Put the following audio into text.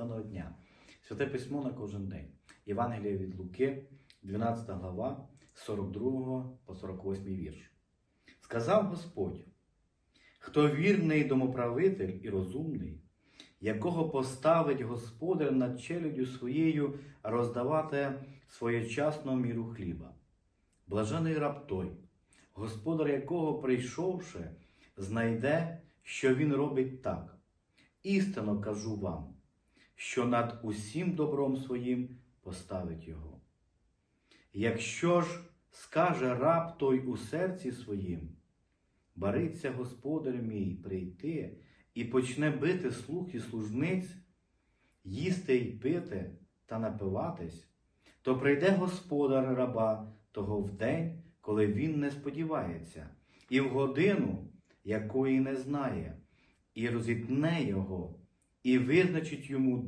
благословеного дня. Святе письмо на кожен день. Євангелія від Луки, 12 глава, 42 по 48 вірш. Сказав Господь: хто вірний домоправитель і розумний, якого поставить Господар над челюдю своєю роздавати своєчасну міру хліба. Блажений раб той, господар якого, прийшовши, знайде, що він робить так. Істинно кажу вам, що над усім добром своїм поставить його. Якщо ж скаже раб той у серці своїм, бариться господар мій прийти і почне бити слух і служниць, їсти й пити та напиватись, то прийде господар раба того в день, коли він не сподівається, і в годину, якої не знає, і розітне його, і визначить йому